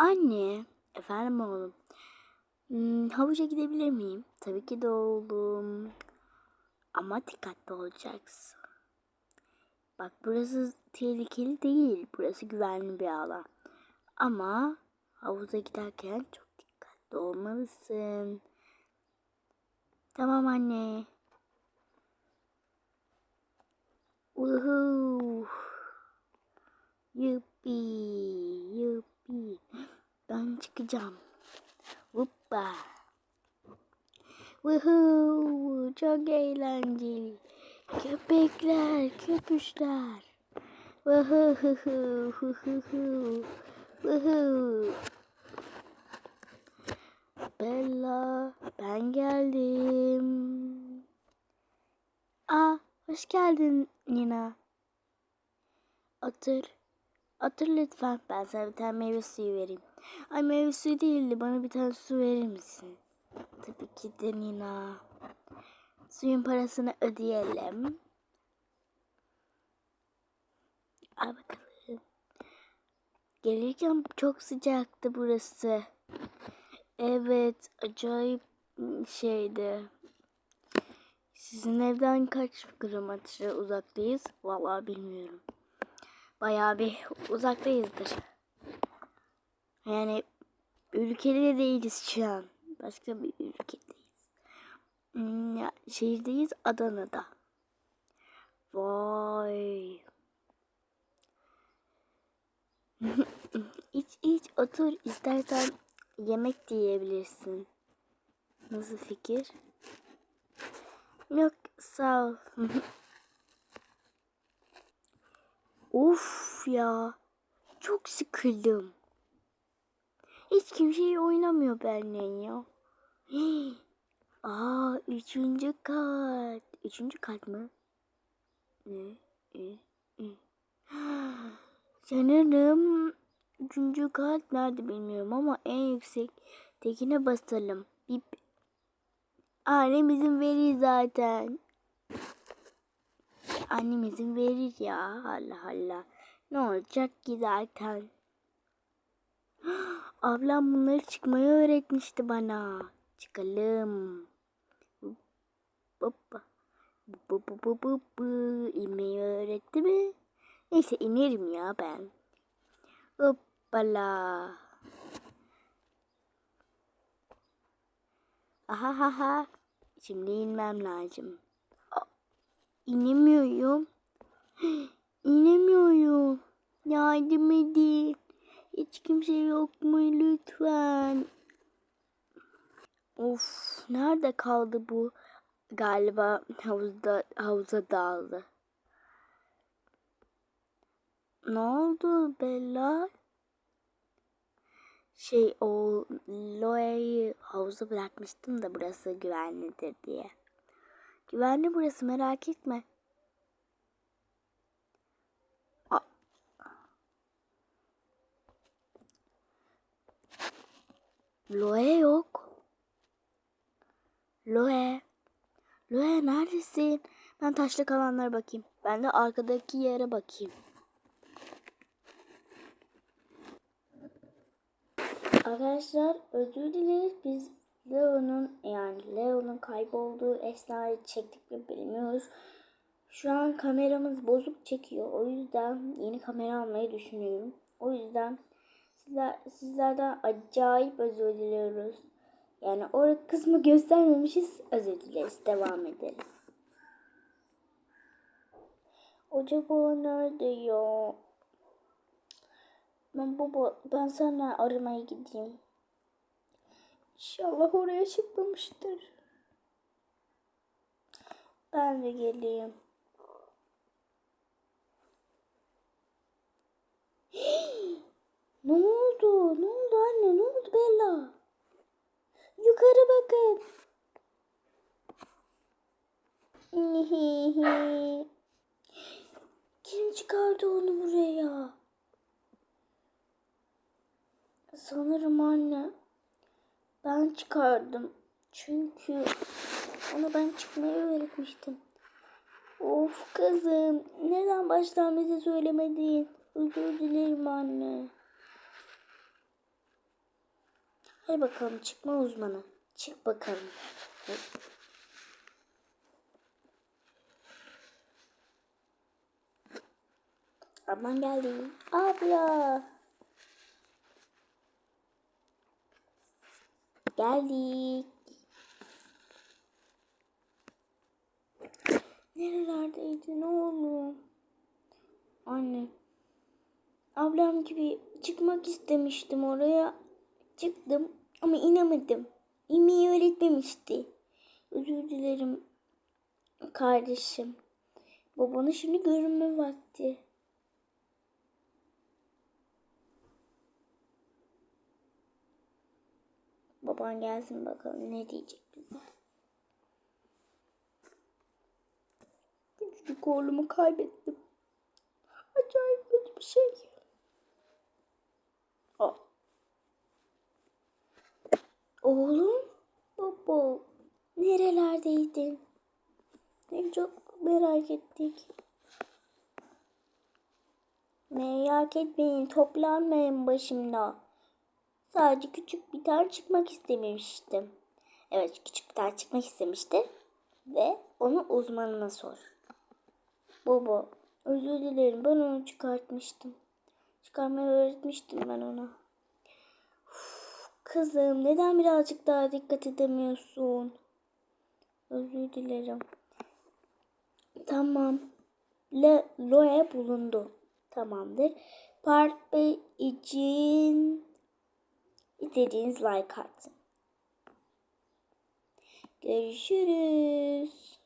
Anne, efendim oğlum. Hmm, havuca gidebilir miyim? Tabii ki de oğlum. Ama dikkatli olacaksın. Bak burası tehlikeli değil. Burası güvenli bir alan. Ama havuza giderken çok dikkatli olmalısın. Tamam anne. Woohoo. Yuppi, yuppi. Ben çıkacağım. Hoppa. Woohoo, çok eğlenceli. Köpekler, köpüşler. Woohoo, woohoo. Bella, ben geldim. Aa, hoş geldin Nina. Otur. Otur lütfen. Ben sana bir tane meyve suyu vereyim. Ay meyve suyu değildi. Bana bir tane su verir misin? Tabii ki de Nina. Suyun parasını ödeyelim. Al bakalım. Gelirken çok sıcaktı burası. Evet, acayip şeydi. Sizin evden kaç kilometre uzaktayız? Vallahi bilmiyorum. Bayağı bir uzaktayızdır. Yani ülkede değiliz şu an. Başka bir ülkedeyiz. Hmm, şehirdeyiz Adana'da. Vay. iç iç otur. İstersen yemek de yiyebilirsin. Nasıl fikir? Yok sağ ol. Of ya. Çok sıkıldım. Hiç kimseyi oynamıyor benimle ya. Hii. Aa üçüncü kat. Üçüncü kat mı? Ne? E, e. Sanırım üçüncü kat nerede bilmiyorum ama en yüksek tekine basalım. Bip. Annemizin verir zaten. Annemizin verir ya. Allah Allah. Ne olacak ki zaten. Ablam bunları çıkmayı öğretmişti bana. Çıkalım. Hoppa. Bu bu bu bu bu. Öğretti mi? Neyse inerim ya ben. Hoppala. Aha ha ha. Şimdi inmem lazım. İnemiyorum. İnemiyorum. Yardım edin. Hiç kimse yok mu lütfen? Of nerede kaldı bu? Galiba havuzda havuza daldı. Ne oldu Bella? Şey o Loe'yi havuza bırakmıştım da burası güvenlidir diye. Güvenli burası merak etme. Aa. Loe yok. Loe. Loe neredesin? Ben taşlı kalanlara bakayım. Ben de arkadaki yere bakayım. Arkadaşlar özür dileriz. Biz Leo'nun yani Leo'nun kaybolduğu esnayı çektik mi bilmiyoruz. Şu an kameramız bozuk çekiyor. O yüzden yeni kamera almayı düşünüyorum. O yüzden sizler, sizlerden acayip özür diliyoruz. Yani o kısmı göstermemişiz. Özür dileriz. Devam edelim. Acaba nerede ya? Ben baba ben sana aramaya gideyim. İnşallah oraya çıkmamıştır. Ben de geleyim. ne oldu? Ne oldu anne? Ne oldu Bella? Yukarı bakın. Kim çıkardı onu buraya? Sanırım anne. Ben çıkardım. Çünkü ona ben çıkmayı öğretmiştim. Of kızım. Neden baştan bize söylemedin? Özür dilerim anne. Hadi bakalım çıkma uzmanı. Çık bakalım. Ablan geldi. Abla. Geldik. Nerelerdeydin oğlum? Anne. Ablam gibi çıkmak istemiştim oraya. Çıktım ama inemedim. İnmeyi öğretmemişti. Özür dilerim kardeşim. Babanı şimdi görünme vakti. Baban gelsin bakalım ne diyecek bize. Küçücük oğlumu kaybettim. Acayip kötü bir şey. Aa. Oğlum, baba, nerelerdeydin? Ne çok merak ettik. Merak etmeyin, toplanmayın başımda. Sadece küçük bir tane çıkmak istemiştim. Evet, küçük bir tane çıkmak istemişti. Ve onu uzmanına sor. Baba, özür dilerim. Ben onu çıkartmıştım. Çıkarmayı öğretmiştim ben ona. Kızım, neden birazcık daha dikkat edemiyorsun? Özür dilerim. Tamam. Le Loe bulundu. Tamamdır. Part 5 için İzlediğiniz like atın. Görüşürüz.